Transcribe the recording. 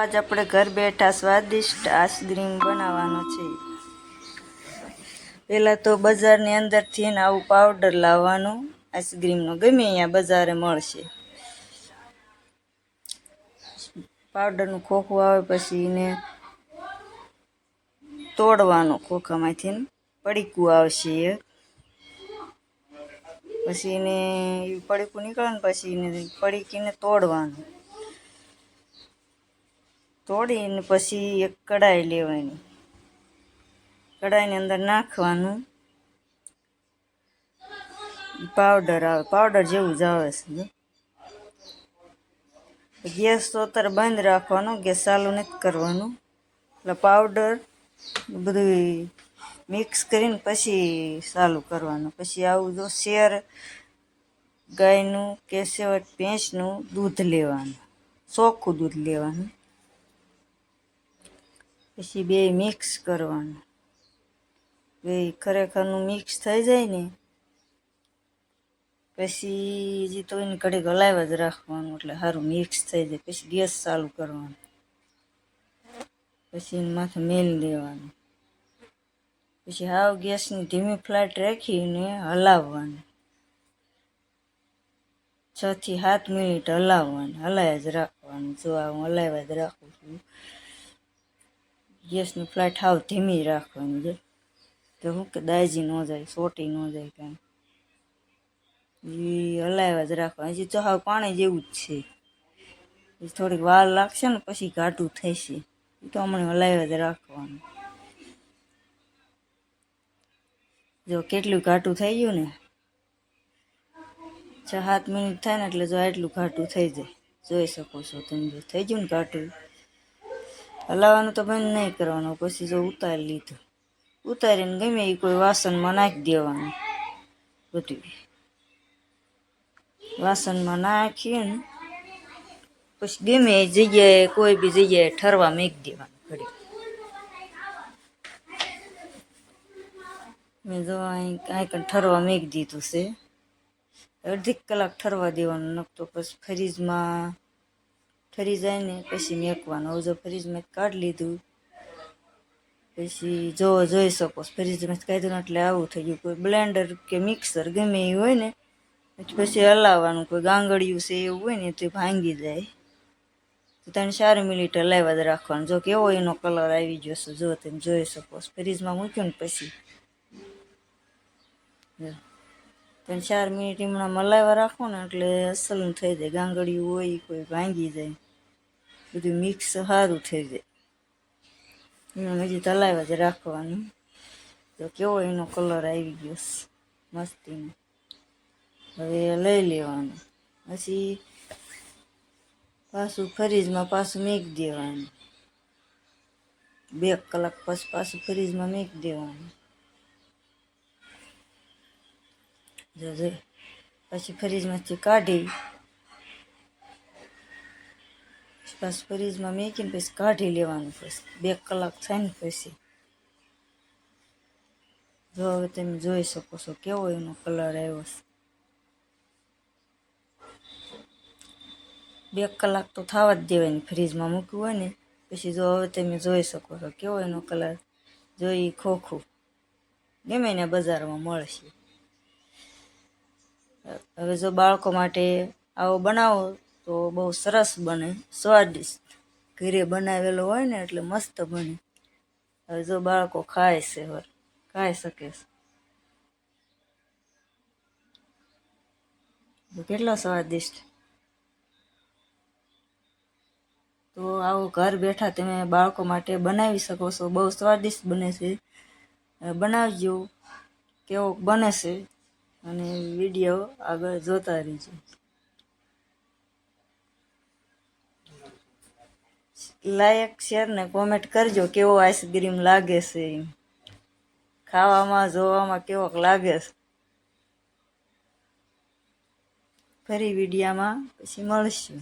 આજ આપણે ઘર બેઠા સ્વાદિષ્ટ આઈસ્ક્રીમ બનાવવાનો છે. પહેલાં તો બજારની અંદરથી ને આવું પાવડર લાવવાનું આઈસ્ક્રીમનો ગમે અહીંયા બજારે મળશે. પાવડરનું ખોખું આવે પછી એને તોડવાનું ખોખામાંથી પડીકું આવશે એક પછી એને પડીકું નીકળે ને પછી એને પડીકીને તોડવાનું. તોડીને પછી એક કઢાઈ લેવાની. કઢાઈની અંદર નાખવાનું. પાવડર આવે, પાવડર જેવું જ આવે છે ગેસ તો અત્યારે બંધ રાખવાનો, ગેસ ચાલુ નથી કરવાનું. એટલે પાવડર બધું મિક્સ કરીને પછી ચાલુ કરવાનું. પછી આવું જો શેર ગાયનું કે સેવટ ભેંસનું દૂધ લેવાનું. ચોખ્ખું દૂધ લેવાનું. પછી બે મિક્સ કરવાનું. બે ખરેખરનું મિક્સ થઈ જાય ને, પછી જે તો એની ઘડીક હલાવ્યા જ રાખવાનું, એટલે સારું મિક્સ થઈ જાય. પછી ગેસ ચાલુ કરવાનો. પછી માથે મેલ દેવાનું. પછી હાવ ગેસની ધીમી ફ્લાટ રાખીને હલાવવાનું. છ થી સાત મિનિટ હલાવવાનું. હલાવ્યા જ રાખવાનું. જો હું હલાવ્યા જ રાખું છું. ગેસની ફ્લાઇટ હાવ ધીમી રાખવાની છે. તો શું કે દાજી ન જાય, સોટી ન જાય કાંઈ. એ હલાવ્યા જ રાખવા. હજી તો પાણી જેવું જ છે. થોડીક વાર લાગશે ને પછી ઘાટું થશે. એ તો હમણાં હલાવ્યા જ રાખવાનું. જો કેટલું ઘાટું થઈ ગયું ને, છ સાત મિનિટ થાય ને એટલે જો આટલું ઘાટું થઈ જાય. જોઈ શકો છો તમે. જો થઈ ગયું ને ઘાટું હલાવવાનું તો બંધ નહીં કરવાનું, પછી જો ઉતારી લીધું. ઉતારીને ગમે એ કોઈ વાસણમાં નાખી દેવાનું. બધું. વાસણમાં નાખીને પછી ગમે એ જગ્યાએ કોઈ બી જગ્યાએ ઠરવા મેકી દેવાનું ઘડી. મેં જો અહીં કાંઈ ઠરવા મેકી દીધું છે. અડધી કલાક ઠરવા દેવાનું, નકતો પછી ફ્રીજમાં ઠરી જાય ને પછી મેકવાનું. હવે જો ફ્રીજમાં કાઢી લીધું, પછી જો જોઈ શકો ફ્રીજમાં કાઢ્યું એટલે આવું થઈ ગયું. કોઈ બ્લેન્ડર કે મિક્સર ગમે એ હોય ને, પછી હલાવવાનું. કોઈ ગાંગડિયું છે એવું હોય ને, તો ભાંગી જાય. તો ત્રણ ચાર મિનિટ હલાવ્યા જ રાખવાનું. જો કેવો એનો કલર આવી ગયો છે, જો તમે જોઈ શકો ફ્રીજમાં મૂક્યું ને પછી. જો. ત્રણ ચાર મિનિટ હમણાં મલાવા રાખો ને એટલે અસલનું થઈ જાય. ગાંગડિયું હોય, કોઈ ભાંગી જાય. બધું મિક્સ સારું થઈ જાય. એમાં હજી તલાવ્યા જ રાખવાનું. તો કેવો એનો કલર આવી ગયો મસ્તીનો. હવે લઈ લેવાનું. પછી પાછું ફ્રીજમાં પાછું મેક દેવાનું. બે કલાક પછી પાછું ફ્રીજમાં મેક દેવાનું. જો જો પછી ફ્રીજમાંથી કાઢી. પછી ફ્રીજમાં મેકીને પછી કાઢી લેવાનું પછી. બે કલાક થાય ને પછી. જો હવે તમે જોઈ શકો છો કેવો એનો કલર આવ્યો છે. બે કલાક તો થવા જ દેવાની ફ્રીજમાં મૂક્યું હોય ને. પછી જો હવે તમે જોઈ શકો છો કેવો એનો કલર. જોઈ ખોખું. ગમે ને બજારમાં મળશે. હવે જો બાળકો માટે આવો બનાવો તો બહુ સરસ બને, સ્વાદિષ્ટ. ઘરે બનાવેલો હોય ને એટલે મસ્ત બને. હવે જો બાળકો ખાય છે હવે, ખાઈ શકે છે. કેટલો સ્વાદિષ્ટ. તો આવું ઘર બેઠા તમે બાળકો માટે બનાવી શકો છો. બહુ સ્વાદિષ્ટ બને છે. બનાવજો. કેવો બને છે. અને વીડિયો આગળ જોતા રહીજો. લાયક શેર ને કોમેન્ટ કરજો કેવો આઈસ્ક્રીમ લાગે છે ખાવામાં, જોવામાં કેવોક લાગે છે. ફરી વિડીયામાં પછી મળશું.